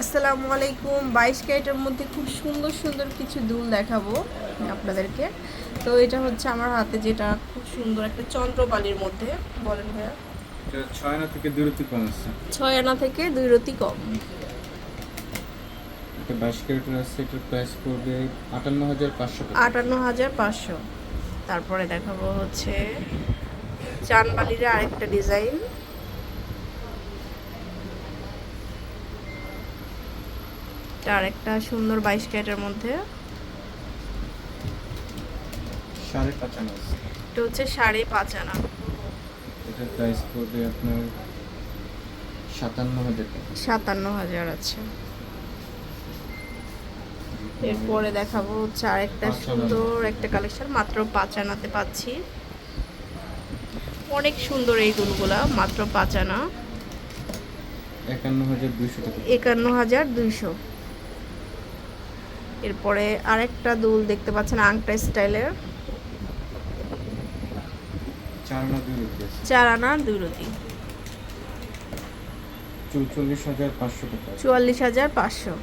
আসসালামু আলাইকুম। বাইশ ক্যারেটের মধ্যে খুব সুন্দর সুন্দর কিছু দুল দেখাবো আপনাদেরকে। তো এটা হচ্ছে আমার হাতে যেটা খুব সুন্দর একটা চন্দ্রবালির মধ্যে বলেন ভাইয়া। ছয় আনা থেকে দূরত্ব কম আছে। ছয় আনা থেকে দুই রতি কম। এটা বাইশ ক্যারেটের আছে এটার প্রাইস পড়বে আটান্ন হাজার পাঁচশো আটান্ন হাজার পাঁচশো। তারপরে দেখাবো হচ্ছে চানবালির আরেকটা ডিজাইন আরেকটা সুন্দর বাইশ ক্যারেটের মধ্যে। সাড়ে পাঁচ আনা এটা হচ্ছে সাড়ে পাঁচ আনা। এটার প্রাইস পড়বে আপনার সাতান্ন হাজার সাতান্ন হাজার আছে। এরপরে দেখাবো হচ্ছে আরেকটা সুন্দর একটা কালেকশন মাত্র পাঁচ আনাতে পাচ্ছি। অনেক সুন্দর এই দুলগুলা মাত্র পাঁচ আনা। একান্ন হাজার দুইশো টাকা একান্ন হাজার দুইশো এরপরে আরেকটা দুল দেখতে পাচ্ছেন আংটা স্টাইলের। চার আনা দুই দুই রতি হাজার পাঁচশো চুয়াল্লিশ হাজার পাঁচশো।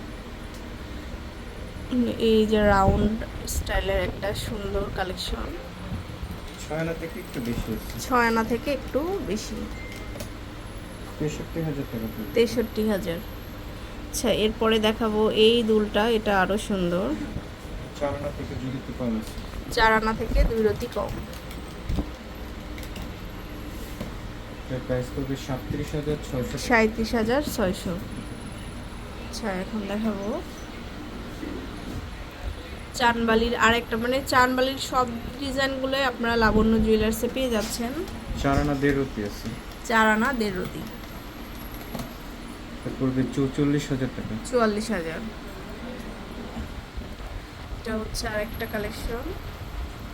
এই যে রাউন্ড স্টাইলের একটা সুন্দর কালেকশন। ছয় আনা থেকে একটু বেশি ছয় আনা থেকে একটু বেশি। তেষট্টি হাজার তেষট্টি হাজার। আচ্ছা এরপরে দেখাবো এই দুলটা এটা আরও সুন্দর। চার আনা থেকে দুই রতি কম। সাঁত্রিশ হাজার ছয়শো আচ্ছা এখন দেখাবো। চানবালির আরেকটা মানে চানবালির সব ডিজাইনগুলোই আপনারা লাবণ্য জুয়েলার্সে পেয়ে যাচ্ছেন। চার আনা দেড় রুপি আছে। চার আনা দেড় রতি। এটা পড়বে চৌচল্লিশ হাজার টাকা। চুয়াল্লিশ হাজার। এটা হচ্ছে আরেকটা কালেকশন।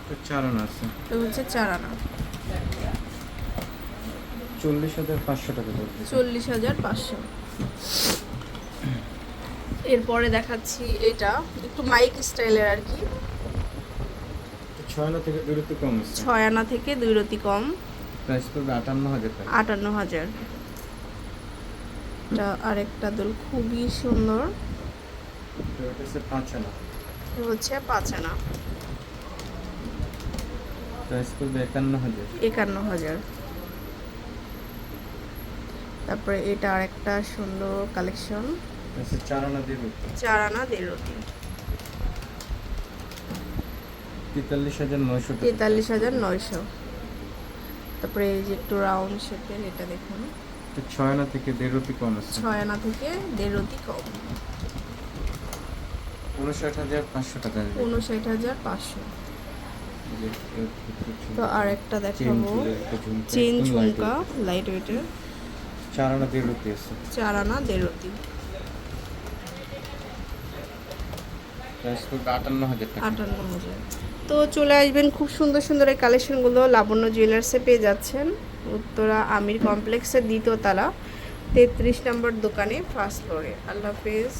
এটা চার আনা আছে। এটা হচ্ছে চার আনা চল্লিশ হাজার পাঁচশো টাকা পড়বে। চল্লিশ হাজার পাঁচশো। এরপরে দেখাচ্ছি এটা একটু মাইক স্টাইলের আর কি। ছয় আনা থেকে দূরত্ব কম ছয় আনা থেকে দুই রতি কম। প্রাইস পড়বে আটান্ন হাজার টাকা। আটান্ন হাজার। এটা আরেকটা দোল খুবই সুন্দর। হচ্ছে পাঁচ আনা এটা পাঁচ আনা প্রাইস একান্ন হাজার। তারপরে এটা আরেকটা সুন্দর কালেকশন তেতাল্লিশ হাজার নয়শো তেতাল্লিশ হাজার নয়শো। তারপরে এই যে একটু রাউন্ড শেপের এটা দেখুন। ছয় আনা থেকে দেড় রুপি কম আছে। ছয় আনা থেকে দেড় রতি কম। উনষাট হাজার পাঁচশো টাকা। উনষাট হাজার পাঁচশো। তো দেখাবো। একটা ঝুমকা, চেন ঝুমকা লাইট ওয়েটের চার আনা দেড় রুপি আছে। চার আনা দেড় রতি আটান্ন হাজার আটান্ন হাজার তো চলে আসবেন খুব সুন্দর সুন্দর এই কালেকশনগুলো লাবণ্য জুয়েলার্সে পেয়ে যাচ্ছেন। উত্তরা আমির কমপ্লেক্সের দ্বিতীয় তালা তেত্রিশ নম্বর দোকানে ফার্স্ট ফ্লোরে আল্লাহ হাফেজ।